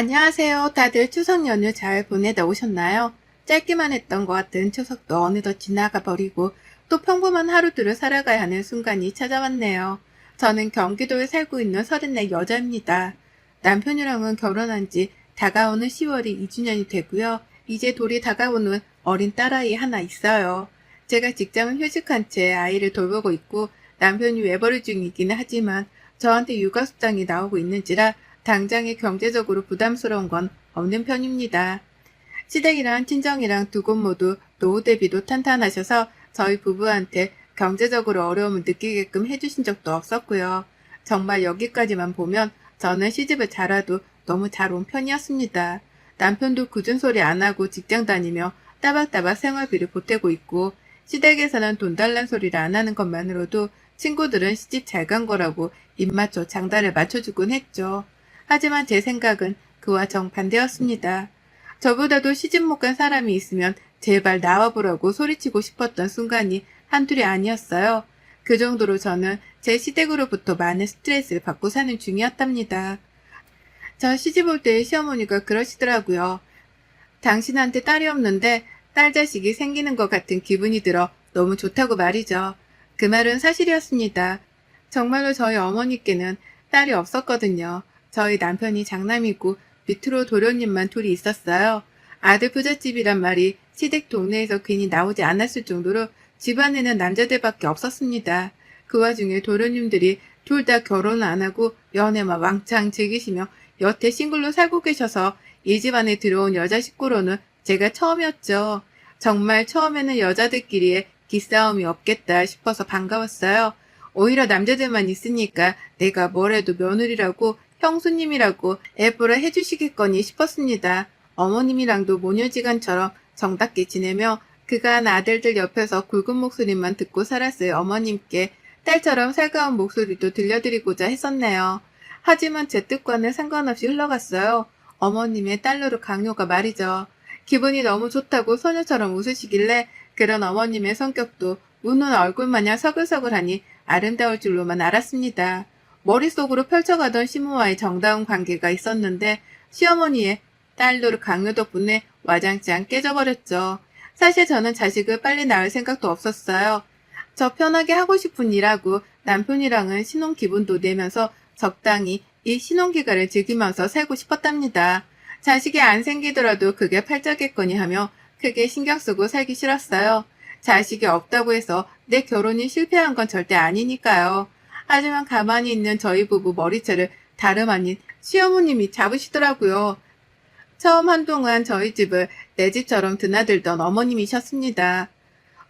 안녕하세요. 다들 추석 연휴 잘 보내다 오셨나요? 짧기만 했던 것 같은 추석도 어느덧 지나가 버리고 또 평범한 하루들을 살아가야 하는 순간이 찾아왔네요. 저는 경기도에 살고 있는 34 여자입니다. 남편이랑은 결혼한 지 다가오는 10월이 2주년이 되고요. 이제 돌이 다가오는 어린 딸아이 하나 있어요. 제가 직장을 휴직한 채 아이를 돌보고 있고 남편이 외벌이 중이기는 하지만 저한테 육아수당이 나오고 있는지라 당장에 경제적으로 부담스러운 건 없는 편입니다. 시댁이랑 친정이랑 두 곳 모두 노후 대비도 탄탄하셔서 저희 부부한테 경제적으로 어려움을 느끼게끔 해주신 적도 없었고요. 정말 여기까지만 보면 저는 시집을 잘 와도 너무 잘 온 편이었습니다. 남편도 굳은 소리 안 하고 직장 다니며 따박따박 생활비를 보태고 있고 시댁에서는 돈 달란 소리를 안 하는 것만으로도 친구들은 시집 잘 간 거라고 입맞춰 장단을 맞춰주곤 했죠. 하지만 제 생각은 그와 정반대였습니다. 저보다도 시집 못 간 사람이 있으면 제발 나와보라고 소리치고 싶었던 순간이 한둘이 아니었어요. 그 정도로 저는 제 시댁으로부터 많은 스트레스를 받고 사는 중이었답니다. 저 시집 올 때 시어머니가 그러시더라고요. 당신한테 딸이 없는데 딸 자식이 생기는 것 같은 기분이 들어 너무 좋다고 말이죠. 그 말은 사실이었습니다. 정말로 저희 어머니께는 딸이 없었거든요. 저희 남편이 장남이고 밑으로 도련님만 둘이 있었어요. 아들 부잣집이란 말이 시댁 동네에서 괜히 나오지 않았을 정도로 집안에는 남자들밖에 없었습니다. 그 와중에 도련님들이 둘 다 결혼을 안 하고 연애만 왕창 즐기시며 여태 싱글로 살고 계셔서 이 집안에 들어온 여자 식구로는 제가 처음이었죠. 정말 처음에는 여자들끼리의 기싸움이 없겠다 싶어서 반가웠어요. 오히려 남자들만 있으니까 내가 뭐래도 며느리라고 형수님이라고 애보라 해주시겠거니 싶었습니다. 어머님이랑도 모녀지간처럼 정답게 지내며 그간 아들들 옆에서 굵은 목소리만 듣고 살았을 어머님께 딸처럼 살가운 목소리도 들려드리고자 했었네요. 하지만 제 뜻과는 상관없이 흘러갔어요. 어머님의 딸로로 강요가 말이죠. 기분이 너무 좋다고 소녀처럼 웃으시길래 그런 어머님의 성격도 우는 얼굴 마냥 서글서글하니 아름다울 줄로만 알았습니다. 머릿속으로 펼쳐가던 시모와의 정다운 관계가 있었는데 시어머니의 딸로를 강요 덕분에 와장창 깨져버렸죠. 사실 저는 자식을 빨리 낳을 생각도 없었어요. 저 편하게 하고 싶은 일하고 남편이랑은 신혼 기분도 내면서 적당히 이 신혼기간을 즐기면서 살고 싶었답니다. 자식이 안 생기더라도 그게 팔자겠거니 하며 크게 신경 쓰고 살기 싫었어요. 자식이 없다고 해서 내 결혼이 실패한 건 절대 아니니까요. 하지만 가만히 있는 저희 부부 머리채를 다름 아닌 시어머님이 잡으시더라고요. 처음 한동안 저희 집을 내 집처럼 드나들던 어머님이셨습니다.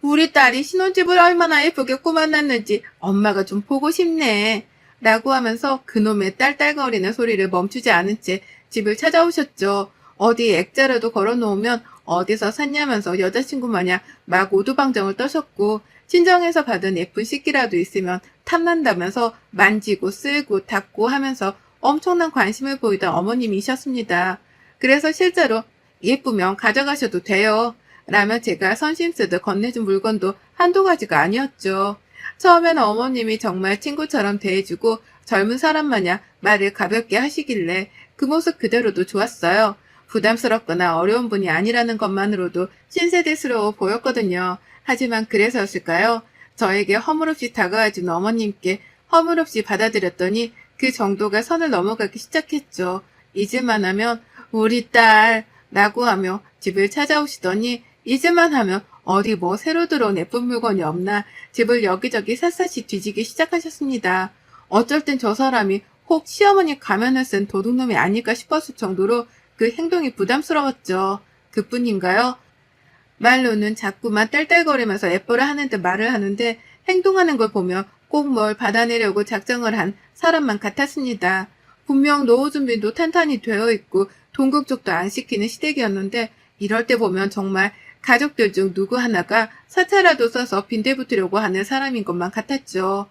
우리 딸이 신혼집을 얼마나 예쁘게 꾸며놨는지 엄마가 좀 보고 싶네. 라고 하면서 그놈의 딸딸거리는 소리를 멈추지 않은 채 집을 찾아오셨죠. 어디 액자라도 걸어놓으면 어디서 샀냐면서 여자친구 마냥 막 오두방정을 떠셨고 친정에서 받은 예쁜 식기라도 있으면 탐난다면서 만지고 쓸고 닦고 하면서 엄청난 관심을 보이던 어머님이셨습니다. 그래서 실제로 예쁘면 가져가셔도 돼요. 라며 제가 선심 쓰듯 건네준 물건도 한두 가지가 아니었죠. 처음에는 어머님이 정말 친구처럼 대해주고 젊은 사람 마냥 말을 가볍게 하시길래 그 모습 그대로도 좋았어요. 부담스럽거나 어려운 분이 아니라는 것만으로도 신세대스러워 보였거든요. 하지만 그래서였을까요? 저에게 허물없이 다가와준 어머님께 허물없이 받아들였더니 그 정도가 선을 넘어가기 시작했죠. 잊을만 하면 우리 딸 라고 하며 집을 찾아오시더니 잊을만 하면 어디 뭐 새로 들어온 예쁜 물건이 없나 집을 여기저기 샅샅이 뒤지기 시작하셨습니다. 어쩔 땐 저 사람이 혹 시어머니 가면을 쓴 도둑놈이 아닐까 싶었을 정도로 그 행동이 부담스러웠죠. 그뿐인가요? 말로는 자꾸만 딸딸거리면서 예뻐라 하는 듯 말을 하는데 행동하는 걸 보면 꼭 뭘 받아내려고 작정을 한 사람만 같았습니다. 분명 노후 준비도 탄탄히 되어 있고 돈 걱정도 안 시키는 시댁이었는데 이럴 때 보면 정말 가족들 중 누구 하나가 사채라도 써서 빈대붙으려고 하는 사람인 것만 같았죠.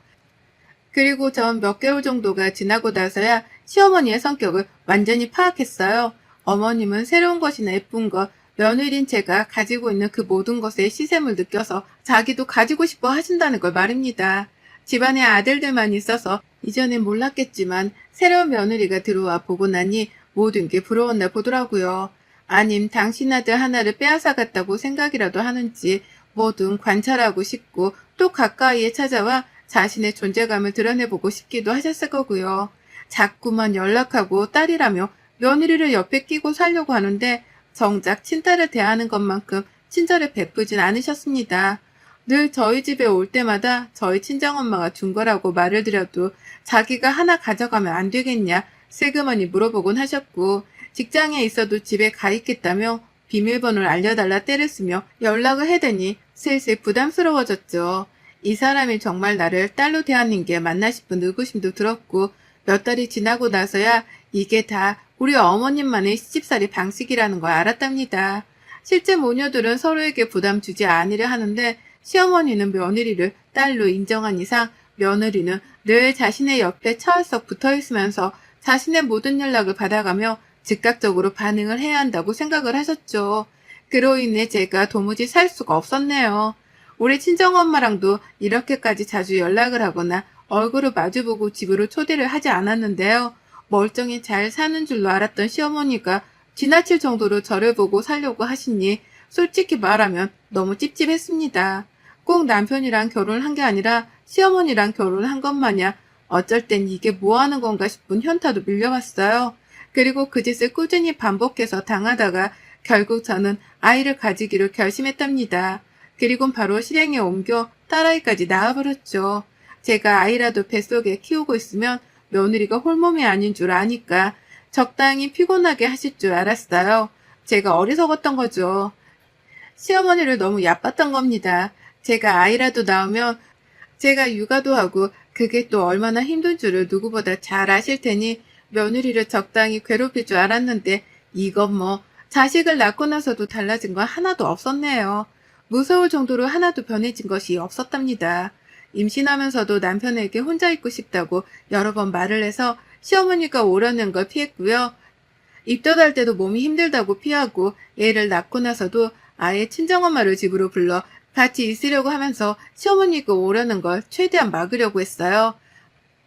그리고 전 몇 개월 정도가 지나고 나서야 시어머니의 성격을 완전히 파악했어요. 어머님은 새로운 것이나 예쁜 것, 며느리인 제가 가지고 있는 그 모든 것에 시샘을 느껴서 자기도 가지고 싶어 하신다는 걸 말입니다. 집안에 아들들만 있어서 이전엔 몰랐겠지만 새로운 며느리가 들어와 보고 나니 모든 게 부러웠나 보더라고요. 아님 당신 아들 하나를 빼앗아갔다고 생각이라도 하는지 뭐든 관찰하고 싶고 또 가까이에 찾아와 자신의 존재감을 드러내보고 싶기도 하셨을 거고요. 자꾸만 연락하고 딸이라며 며느리를 옆에 끼고 살려고 하는데 정작 친딸을 대하는 것만큼 친절을 베푸진 않으셨습니다. 늘 저희 집에 올 때마다 저희 친정엄마가 준 거라고 말을 드려도 자기가 하나 가져가면 안 되겠냐 세그머니 물어보곤 하셨고 직장에 있어도 집에 가 있겠다며 비밀번호를 알려달라 때를 쓰며 연락을 해대니 슬슬 부담스러워졌죠. 이 사람이 정말 나를 딸로 대하는 게 맞나 싶은 의구심도 들었고 몇 달이 지나고 나서야 이게 다 우리 어머님만의 시집살이 방식이라는 걸 알았답니다. 실제 모녀들은 서로에게 부담 주지 않으려 하는데 시어머니는 며느리를 딸로 인정한 이상 며느리는 늘 자신의 옆에 철썩 붙어 있으면서 자신의 모든 연락을 받아가며 즉각적으로 반응을 해야 한다고 생각을 하셨죠. 그로 인해 제가 도무지 살 수가 없었네요. 우리 친정엄마랑도 이렇게까지 자주 연락을 하거나 얼굴을 마주보고 집으로 초대를 하지 않았는데요. 멀쩡히 잘 사는 줄로 알았던 시어머니가 지나칠 정도로 저를 보고 살려고 하시니 솔직히 말하면 너무 찝찝했습니다. 꼭 남편이랑 결혼을 한게 아니라 시어머니랑 결혼을 한것 마냥 어쩔 땐 이게 뭐 하는 건가 싶은 현타도 밀려왔어요. 그리고 그 짓을 꾸준히 반복해서 당하다가 결국 저는 아이를 가지기로 결심했답니다. 그리곤 바로 실행에 옮겨 딸아이까지 낳아버렸죠. 제가 아이라도 뱃속에 키우고 있으면 며느리가 홀몸이 아닌 줄 아니까 적당히 피곤하게 하실 줄 알았어요. 제가 어리석었던 거죠. 시어머니를 너무 얕봤던 겁니다. 제가 아이라도 낳으면 제가 육아도 하고 그게 또 얼마나 힘든 줄을 누구보다 잘 아실 테니 며느리를 적당히 괴롭힐 줄 알았는데 이건 뭐 자식을 낳고 나서도 달라진 건 하나도 없었네요. 무서울 정도로 하나도 변해진 것이 없었답니다. 임신하면서도 남편에게 혼자 있고 싶다고 여러 번 말을 해서 시어머니가 오려는 걸 피했고요. 입덧할 때도 몸이 힘들다고 피하고 애를 낳고 나서도 아예 친정엄마를 집으로 불러 같이 있으려고 하면서 시어머니가 오려는 걸 최대한 막으려고 했어요.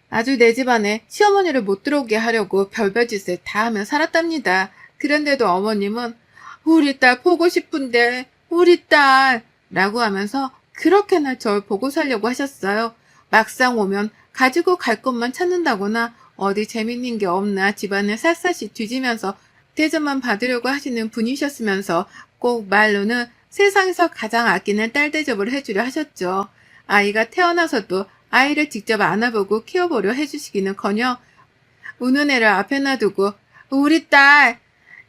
아주 내 집안에 시어머니를 못 들어오게 하려고 별별 짓을 다 하며 살았답니다. 그런데도 어머님은 우리 딸 보고 싶은데 우리 딸 라고 하면서 그렇게나 절 보고 살려고 하셨어요. 막상 오면 가지고 갈 것만 찾는다거나 어디 재밌는 게 없나 집안을 샅샅이 뒤지면서 대접만 받으려고 하시는 분이셨으면서 꼭 말로는 세상에서 가장 아끼는 딸 대접을 해주려 하셨죠. 아이가 태어나서도 아이를 직접 안아보고 키워보려 해주시기는커녕 우는 애를 앞에 놔두고 우리 딸,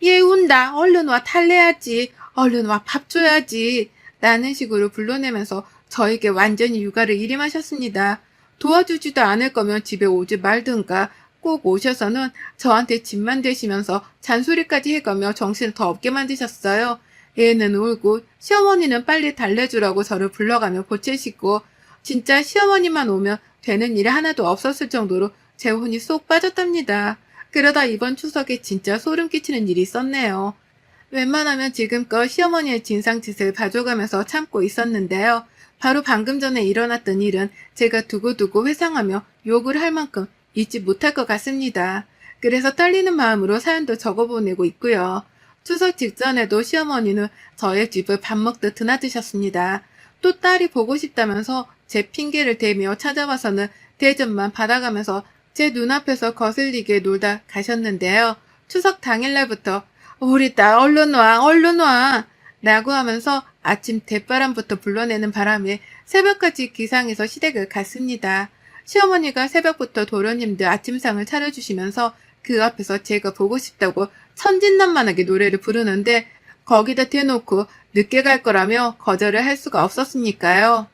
얘 운다. 얼른 와 탈래야지. 얼른 와 밥 줘야지. 라는 식으로 불러내면서 저에게 완전히 육아를 일임하셨습니다. 도와주지도 않을 거면 집에 오지 말든가 꼭 오셔서는 저한테 집만 대시면서 잔소리까지 해가며 정신을 더 없게 만드셨어요. 애는 울고 시어머니는 빨리 달래주라고 저를 불러가며 보채시고 진짜 시어머니만 오면 되는 일이 하나도 없었을 정도로 제 혼이 쏙 빠졌답니다. 그러다 이번 추석에 진짜 소름 끼치는 일이 있었네요. 웬만하면 지금껏 시어머니의 진상짓을 봐줘가면서 참고 있었는데요. 바로 방금 전에 일어났던 일은 제가 두고두고 회상하며 욕을 할 만큼 잊지 못할 것 같습니다. 그래서 떨리는 마음으로 사연도 적어보내고 있고요. 추석 직전에도 시어머니는 저의 집을 밥 먹듯 드나드셨습니다. 또 딸이 보고 싶다면서 제 핑계를 대며 찾아와서는 대접만 받아가면서 제 눈앞에서 거슬리게 놀다 가셨는데요. 추석 당일날부터 우리 딸 얼른 와 얼른 와 라고 하면서 아침 대바람부터 불러내는 바람에 새벽까지 기상해서 시댁을 갔습니다. 시어머니가 새벽부터 도련님들 아침상을 차려주시면서 그 앞에서 제가 보고 싶다고 천진난만하게 노래를 부르는데 거기다 대놓고 늦게 갈 거라며 거절을 할 수가 없었으니까요.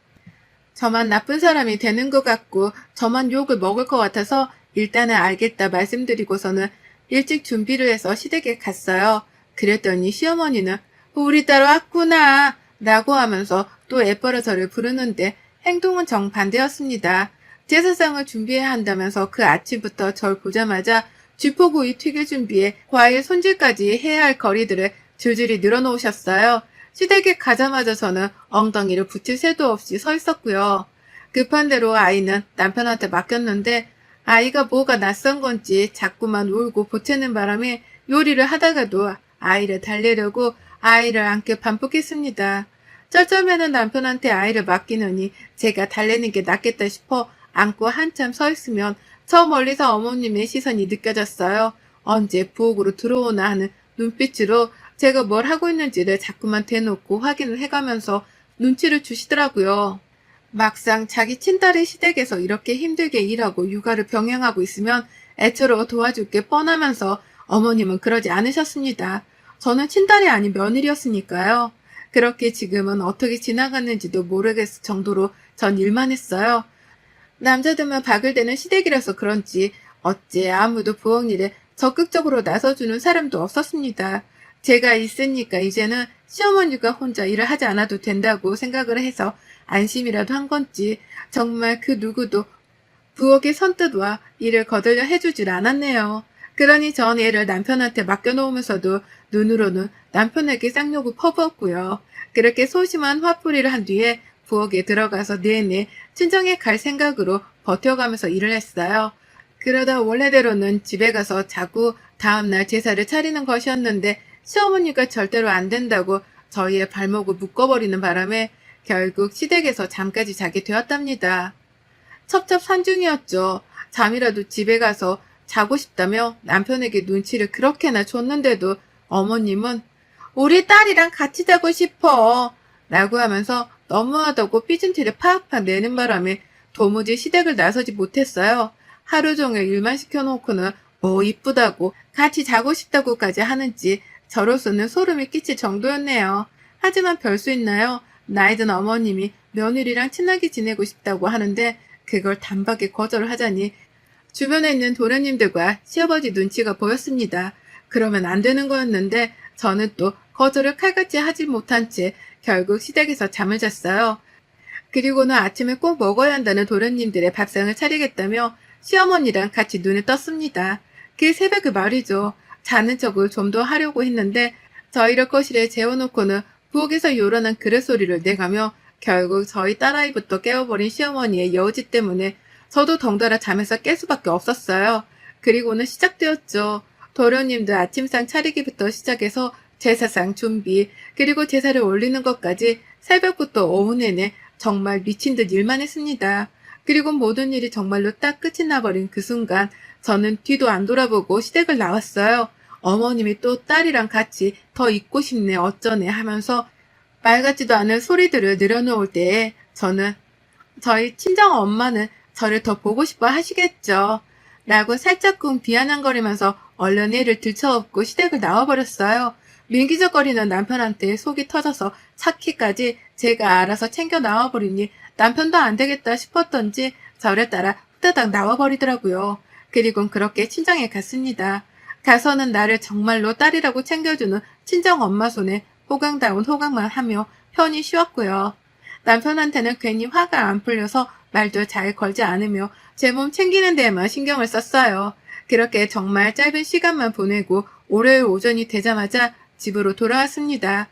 저만 나쁜 사람이 되는 것 같고 저만 욕을 먹을 것 같아서 일단은 알겠다 말씀드리고서는 일찍 준비를 해서 시댁에 갔어요. 그랬더니 시어머니는 우리 딸 왔구나 라고 하면서 또 애벌어 저를 부르는데 행동은 정반대였습니다. 제사상을 준비해야 한다면서 그 아침부터 절 보자마자 쥐포구이 튀길 준비에 과일 손질까지 해야 할 거리들을 줄줄이 늘어놓으셨어요. 시댁에 가자마자 저는 엉덩이를 붙일 새도 없이 서 있었고요. 급한 대로 아이는 남편한테 맡겼는데 아이가 뭐가 낯선 건지 자꾸만 울고 보채는 바람에 요리를 하다가도 아이를 달래려고 아이를 안게 반복했습니다. 쩔쩔매는 남편한테 아이를 맡기느니 제가 달래는 게 낫겠다 싶어 안고 한참 서 있으면 저 멀리서 어머님의 시선이 느껴졌어요. 언제 부엌으로 들어오나 하는 눈빛으로 제가 뭘 하고 있는지를 자꾸만 대놓고 확인을 해가면서 눈치를 주시더라고요. 막상 자기 친딸의 시댁에서 이렇게 힘들게 일하고 육아를 병행하고 있으면 애처로 도와줄 게 뻔하면서 어머님은 그러지 않으셨습니다. 저는 친딸이 아닌 며느리였으니까요. 그렇게 지금은 어떻게 지나갔는지도 모르겠을 정도로 전 일만 했어요. 남자들만 박을 대는 시댁이라서 그런지 어째 아무도 부엌 일에 적극적으로 나서주는 사람도 없었습니다. 제가 있으니까 이제는 시어머니가 혼자 일을 하지 않아도 된다고 생각을 해서 안심이라도 한 건지 정말 그 누구도 부엌의 선뜻와 일을 거들려 해주질 않았네요. 그러니 전 애를 남편한테 맡겨놓으면서도 눈으로는 남편에게 쌍욕을 퍼부었고요. 그렇게 소심한 화풀이를 한 뒤에 부엌에 들어가서 내내 친정에 갈 생각으로 버텨가면서 일을 했어요. 그러다 원래대로는 집에 가서 자고 다음날 제사를 차리는 것이었는데 시어머니가 절대로 안 된다고 저희의 발목을 묶어버리는 바람에 결국 시댁에서 잠까지 자게 되었답니다. 첩첩산중이었죠. 잠이라도 집에 가서 자고 싶다며 남편에게 눈치를 그렇게나 줬는데도 어머님은 우리 딸이랑 같이 자고 싶어 라고 하면서 너무하다고 삐진 티를 팍팍 내는 바람에 도무지 시댁을 나서지 못했어요. 하루 종일 일만 시켜놓고는 뭐 이쁘다고 같이 자고 싶다고까지 하는지 저로서는 소름이 끼칠 정도였네요. 하지만 별 수 있나요? 나이든 어머님이 며느리랑 친하게 지내고 싶다고 하는데 그걸 단박에 거절을 하자니 주변에 있는 도련님들과 시아버지 눈치가 보였습니다. 그러면 안 되는 거였는데 저는 또 거절을 칼같이 하지 못한 채 결국 시댁에서 잠을 잤어요. 그리고는 아침에 꼭 먹어야 한다는 도련님들의 밥상을 차리겠다며 시어머니랑 같이 눈을 떴습니다. 그 새벽에 말이죠. 자는 척을 좀 더 하려고 했는데 저희를 거실에 재워놓고는 부엌에서 요란한 그릇 소리를 내가며 결국 저희 딸아이부터 깨워버린 시어머니의 여우짓 때문에 저도 덩달아 잠에서 깰 수밖에 없었어요. 그리고는 시작되었죠. 도련님들 아침상 차리기부터 시작해서 제사상 준비, 그리고 제사를 올리는 것까지 새벽부터 오후 내내 정말 미친 듯 일만 했습니다. 그리고 모든 일이 정말로 딱 끝이 나버린 그 순간 저는 뒤도 안 돌아보고 시댁을 나왔어요. 어머님이 또 딸이랑 같이 더 있고 싶네 어쩌네 하면서 말 같지도 않은 소리들을 늘어놓을 때에 저는 저희 친정 엄마는 저를 더 보고 싶어 하시겠죠. 라고 살짝쿵 비아냥거리면서 얼른 애를 들쳐업고 시댁을 나와버렸어요. 밀기적거리는 남편한테 속이 터져서 차키까지 제가 알아서 챙겨 나와버리니 남편도 안 되겠다 싶었던지 저를 따라 후다닥 나와버리더라고요. 그리곤 그렇게 친정에 갔습니다. 가서는 나를 정말로 딸이라고 챙겨주는 친정 엄마 손에 호강다운 호강만 하며 편히 쉬었고요. 남편한테는 괜히 화가 안 풀려서 말도 잘 걸지 않으며 제 몸 챙기는 데에만 신경을 썼어요. 그렇게 정말 짧은 시간만 보내고 월요일 오전이 되자마자 집으로 돌아왔습니다.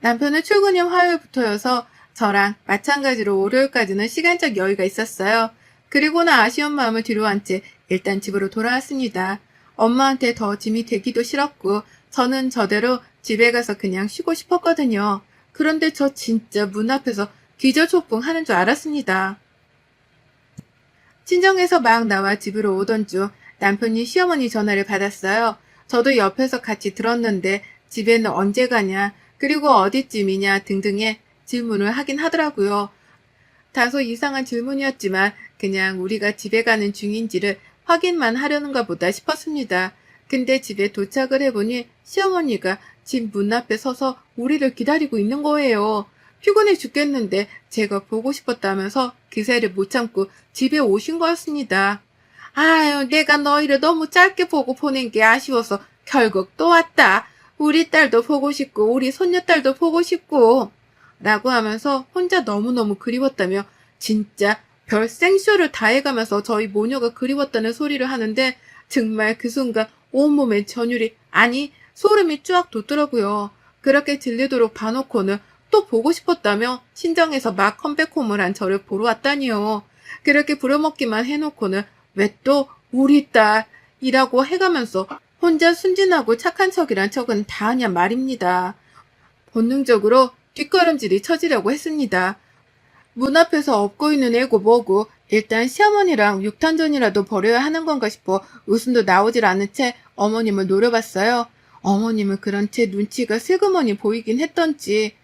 남편은 출근이 화요일부터여서 저랑 마찬가지로 월요일까지는 시간적 여유가 있었어요. 그리고는 아쉬운 마음을 뒤로한 채 일단 집으로 돌아왔습니다. 엄마한테 더 짐이 되기도 싫었고 저는 저대로 집에 가서 그냥 쉬고 싶었거든요. 그런데 저 진짜 문 앞에서 기절초풍 하는 줄 알았습니다. 친정에서 막 나와 집으로 오던 중 남편이 시어머니 전화를 받았어요. 저도 옆에서 같이 들었는데 집에는 언제 가냐, 그리고 어디쯤이냐 등등의 질문을 하긴 하더라고요. 다소 이상한 질문이었지만 그냥 우리가 집에 가는 중인지를 확인만 하려는가 보다 싶었습니다. 근데 집에 도착을 해보니 시어머니가 집 문 앞에 서서 우리를 기다리고 있는 거예요. 피곤해 죽겠는데 제가 보고 싶었다면서 기세를 못 참고 집에 오신 거였습니다. 아유, 내가 너희를 너무 짧게 보고 보낸 게 아쉬워서 결국 또 왔다. 우리 딸도 보고 싶고 우리 손녀딸도 보고 싶고 라고 하면서 혼자 너무너무 그리웠다며 진짜 별 생쇼를 다 해가면서 저희 모녀가 그리웠다는 소리를 하는데 정말 그 순간 온몸에 전율이 아니 소름이 쫙 돋더라고요. 그렇게 들리도록 봐놓고는 또 보고 싶었다며 친정에서 막 컴백홈을 한 저를 보러 왔다니요. 그렇게 부려먹기만 해놓고는 왜 또 우리 딸이라고 해가면서 혼자 순진하고 착한 척이란 척은 다 하냐 말입니다. 본능적으로 뒷걸음질이 쳐지려고 했습니다. 문 앞에서 업고 있는 애고 뭐고 일단 시어머니랑 육탄전이라도 벌여야 하는 건가 싶어 웃음도 나오질 않은 채 어머님을 노려봤어요. 어머님은 그런 제 눈치가 슬그머니 보이긴 했던지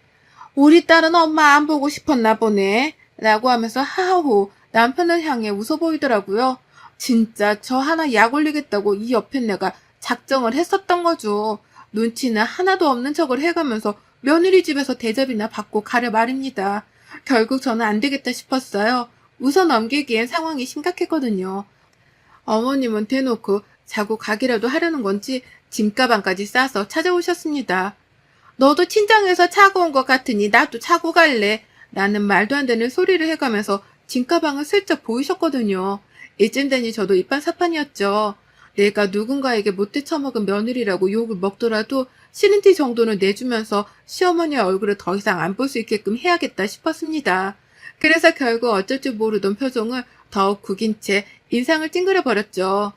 우리 딸은 엄마 안 보고 싶었나 보네 라고 하면서 하하호 남편을 향해 웃어 보이더라고요. 진짜 저 하나 약 올리겠다고 이 옆에 내가 작정을 했었던 거죠. 눈치는 하나도 없는 척을 해가면서 며느리 집에서 대접이나 받고 가려 말입니다. 결국 저는 안 되겠다 싶었어요. 웃어 넘기기엔 상황이 심각했거든요. 어머님은 대놓고 자고 가기라도 하려는 건지 짐가방까지 싸서 찾아오셨습니다. 너도 친정에서 차고 온 것 같으니 나도 차고 갈래. 라는 말도 안 되는 소리를 해가면서 짐가방을 슬쩍 보이셨거든요. 이쯤 되니 저도 이판사판이었죠. 내가 누군가에게 못돼 처먹은 며느리라고 욕을 먹더라도 싫은 티 정도는 내주면서 시어머니의 얼굴을 더 이상 안 볼 수 있게끔 해야겠다 싶었습니다. 그래서 결국 어쩔 줄 모르던 표정을 더욱 구긴 채 인상을 찡그려 버렸죠.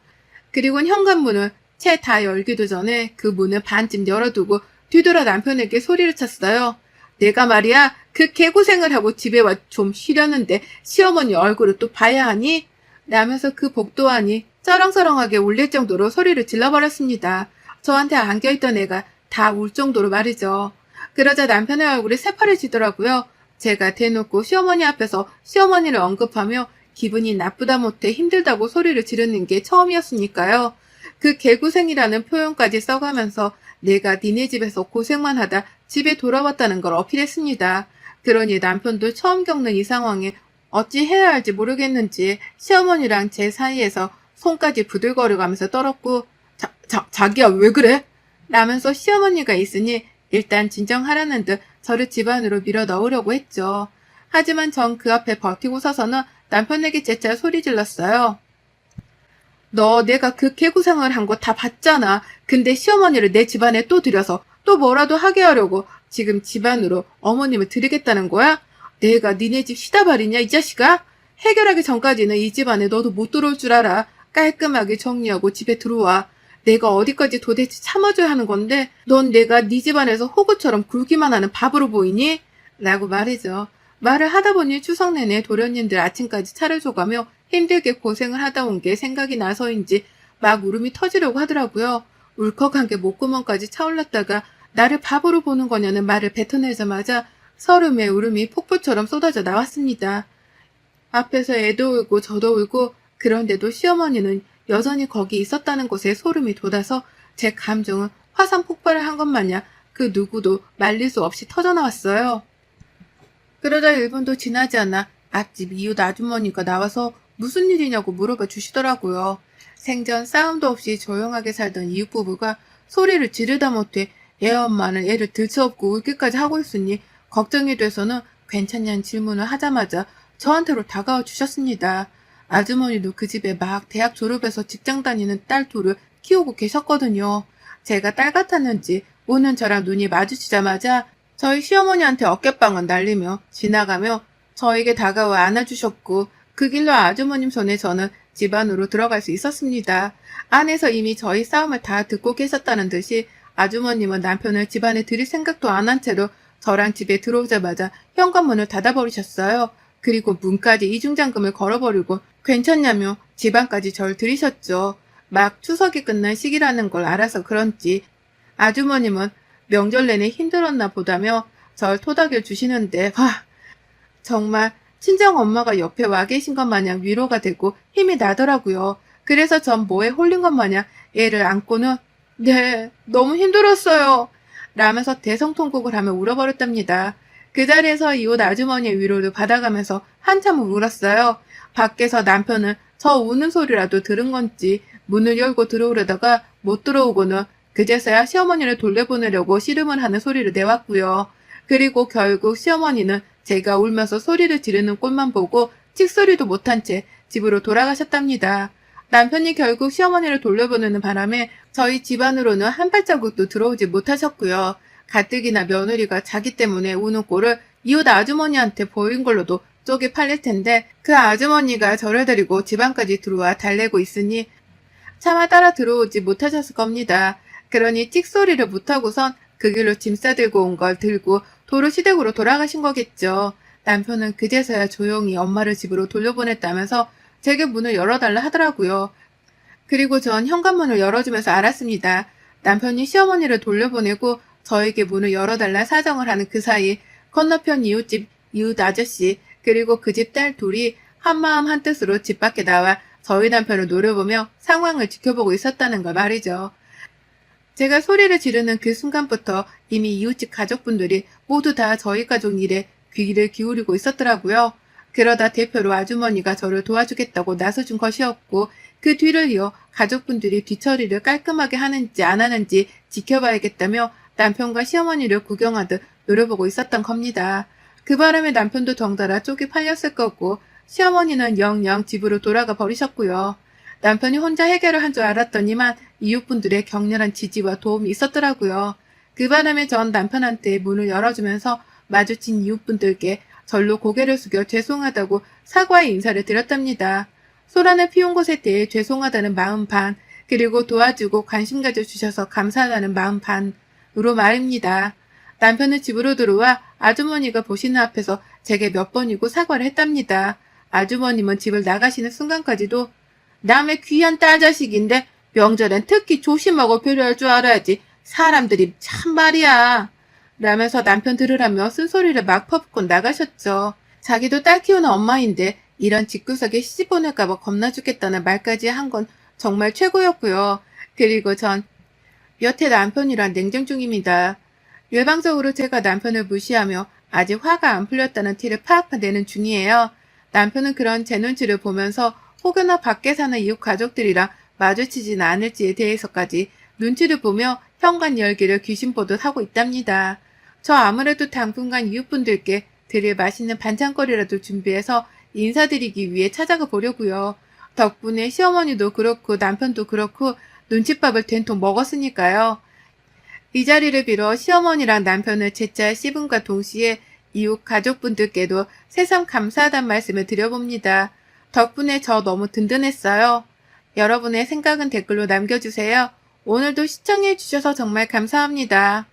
그리곤 현관문을 채 다 열기도 전에 그 문을 반쯤 열어두고 뒤돌아 남편에게 소리를 쳤어요. 내가 말이야 그 개고생을 하고 집에 와 좀 쉬려는데 시어머니 얼굴을 또 봐야 하니? 라면서 그 복도안이 쩌렁쩌렁하게 울릴 정도로 소리를 질러버렸습니다. 저한테 안겨있던 애가 다 울 정도로 말이죠. 그러자 남편의 얼굴이 새파래지더라고요. 제가 대놓고 시어머니 앞에서 시어머니를 언급하며 기분이 나쁘다 못해 힘들다고 소리를 지르는 게 처음이었으니까요. 그 개고생이라는 표현까지 써가면서 내가 니네 집에서 고생만 하다 집에 돌아왔다는 걸 어필했습니다. 그러니 남편도 처음 겪는 이 상황에 어찌 해야 할지 모르겠는지 시어머니랑 제 사이에서 손까지 부들거려가면서 떨었고 자, 자, 자기야 왜 그래? 라면서 시어머니가 있으니 일단 진정하라는 듯 저를 집 안으로 밀어 넣으려고 했죠. 하지만 전 그 앞에 버티고 서서는 남편에게 재차 소리 질렀어요. 너 내가 그 개구상을 한 거 다 봤잖아. 근데 시어머니를 내 집안에 또 들여서 또 뭐라도 하게 하려고 지금 집안으로 어머님을 들이겠다는 거야? 내가 니네 집 시다발이냐 이 자식아? 해결하기 전까지는 이 집안에 너도 못 들어올 줄 알아. 깔끔하게 정리하고 집에 들어와. 내가 어디까지 도대체 참아줘야 하는 건데 넌 내가 네 집안에서 호구처럼 굴기만 하는 밥으로 보이니? 라고 말이죠. 말을 하다 보니 추석 내내 도련님들 아침까지 차려줘가며 힘들게 고생을 하다 온 게 생각이 나서인지 막 울음이 터지려고 하더라고요. 울컥한 게 목구멍까지 차올랐다가 나를 바보로 보는 거냐는 말을 뱉어내자마자 서름의 울음이 폭포처럼 쏟아져 나왔습니다. 앞에서 애도 울고 저도 울고 그런데도 시어머니는 여전히 거기 있었다는 것에 소름이 돋아서 제 감정은 화산 폭발을 한 것 마냥 그 누구도 말릴 수 없이 터져나왔어요. 그러다 1분도 지나지 않아 앞집 이웃 아주머니가 나와서 무슨 일이냐고 물어봐 주시더라고요. 생전 싸움도 없이 조용하게 살던 이웃 부부가 소리를 지르다 못해 애 엄마는 애를 들쳐업고 울기까지 하고 있으니 걱정이 돼서는 괜찮냐는 질문을 하자마자 저한테로 다가와 주셨습니다. 아주머니도 그 집에 막 대학 졸업해서 직장 다니는 딸 둘을 키우고 계셨거든요. 제가 딸 같았는지 오는 저랑 눈이 마주치자마자 저희 시어머니한테 어깨빵을 날리며 지나가며 저에게 다가와 안아주셨고 그 길로 아주머님 손에 저는 집 안으로 들어갈 수 있었습니다. 안에서 이미 저희 싸움을 다 듣고 계셨다는 듯이 아주머님은 남편을 집안에 들일 생각도 안 한 채로 저랑 집에 들어오자마자 현관문을 닫아버리셨어요. 그리고 문까지 이중잠금을 걸어버리고 괜찮냐며 집안까지 절 들이셨죠. 막 추석이 끝난 시기라는 걸 알아서 그런지 아주머님은 명절 내내 힘들었나 보다며 절 토닥여 주시는데 와 정말 친정 엄마가 옆에 와 계신 것 마냥 위로가 되고 힘이 나더라고요. 그래서 전 뭐에 홀린 것 마냥 애를 안고는 네 너무 힘들었어요. 라면서 대성통곡을 하며 울어버렸답니다. 그 자리에서 이웃 아주머니의 위로를 받아가면서 한참을 울었어요. 밖에서 남편은 저 우는 소리라도 들은 건지 문을 열고 들어오려다가 못 들어오고는 그제서야 시어머니를 돌려보내려고 씨름을 하는 소리를 내왔고요. 그리고 결국 시어머니는 제가 울면서 소리를 지르는 꼴만 보고 찍소리도 못한 채 집으로 돌아가셨답니다. 남편이 결국 시어머니를 돌려보내는 바람에 저희 집안으로는 한 발자국도 들어오지 못하셨고요. 가뜩이나 며느리가 자기 때문에 우는 꼴을 이웃 아주머니한테 보인 걸로도 쪽이 팔릴 텐데 그 아주머니가 저를 데리고 집안까지 들어와 달래고 있으니 차마 따라 들어오지 못하셨을 겁니다. 그러니 찍소리를 못하고선 그 길로 짐 싸들고 온 걸 들고 도로 시댁으로 돌아가신 거겠죠. 남편은 그제서야 조용히 엄마를 집으로 돌려보냈다면서 제게 문을 열어달라 하더라고요. 그리고 전 현관문을 열어주면서 알았습니다. 남편이 시어머니를 돌려보내고 저에게 문을 열어달라 사정을 하는 그 사이 건너편 이웃집 이웃 아저씨 그리고 그 집 딸 둘이 한마음 한뜻으로 집 밖에 나와 저희 남편을 노려보며 상황을 지켜보고 있었다는 걸 말이죠. 제가 소리를 지르는 그 순간부터 이미 이웃집 가족분들이 모두 다 저희 가족 일에 귀를 기울이고 있었더라고요. 그러다 대표로 아주머니가 저를 도와주겠다고 나서준 것이었고 그 뒤를 이어 가족분들이 뒤처리를 깔끔하게 하는지 안 하는지 지켜봐야겠다며 남편과 시어머니를 구경하듯 노려보고 있었던 겁니다. 그 바람에 남편도 덩달아 쪽이 팔렸을 거고 시어머니는 영영 집으로 돌아가 버리셨고요. 남편이 혼자 해결을 한 줄 알았더니만 이웃분들의 격렬한 지지와 도움이 있었더라고요. 그 바람에 전 남편한테 문을 열어주면서 마주친 이웃분들께 절로 고개를 숙여 죄송하다고 사과의 인사를 드렸답니다. 소란을 피운 것에 대해 죄송하다는 마음 반, 그리고 도와주고 관심 가져주셔서 감사하다는 마음 반으로 말입니다. 남편은 집으로 들어와 아주머니가 보시는 앞에서 제게 몇 번이고 사과를 했답니다. 아주머님은 집을 나가시는 순간까지도 남의 귀한 딸 자식인데 명절엔 특히 조심하고 배려할 줄 알아야지 사람들이 참 말이야. 라면서 남편 들으라며 쓴소리를 막 퍼붓고 나가셨죠. 자기도 딸 키우는 엄마인데 이런 집구석에 시집 보낼까봐 겁나 죽겠다는 말까지 한 건 정말 최고였고요. 그리고 전 여태 남편이랑 냉정 중입니다. 일방적으로 제가 남편을 무시하며 아직 화가 안 풀렸다는 티를 팍팍 내는 중이에요. 남편은 그런 제 눈치를 보면서 혹여나 밖에 사는 이웃 가족들이랑 마주치진 않을지에 대해서까지 눈치를 보며 현관 열기를 귀신 보듯 하고 있답니다. 저 아무래도 당분간 이웃분들께 드릴 맛있는 반찬거리라도 준비해서 인사드리기 위해 찾아가 보려고요. 덕분에 시어머니도 그렇고 남편도 그렇고 눈칫밥을 된통 먹었으니까요. 이 자리를 빌어 시어머니랑 남편을 제자 씹음과 동시에 이웃 가족분들께도 새삼 감사하단 말씀을 드려봅니다. 덕분에 저 너무 든든했어요. 여러분의 생각은 댓글로 남겨주세요. 오늘도 시청해주셔서 정말 감사합니다.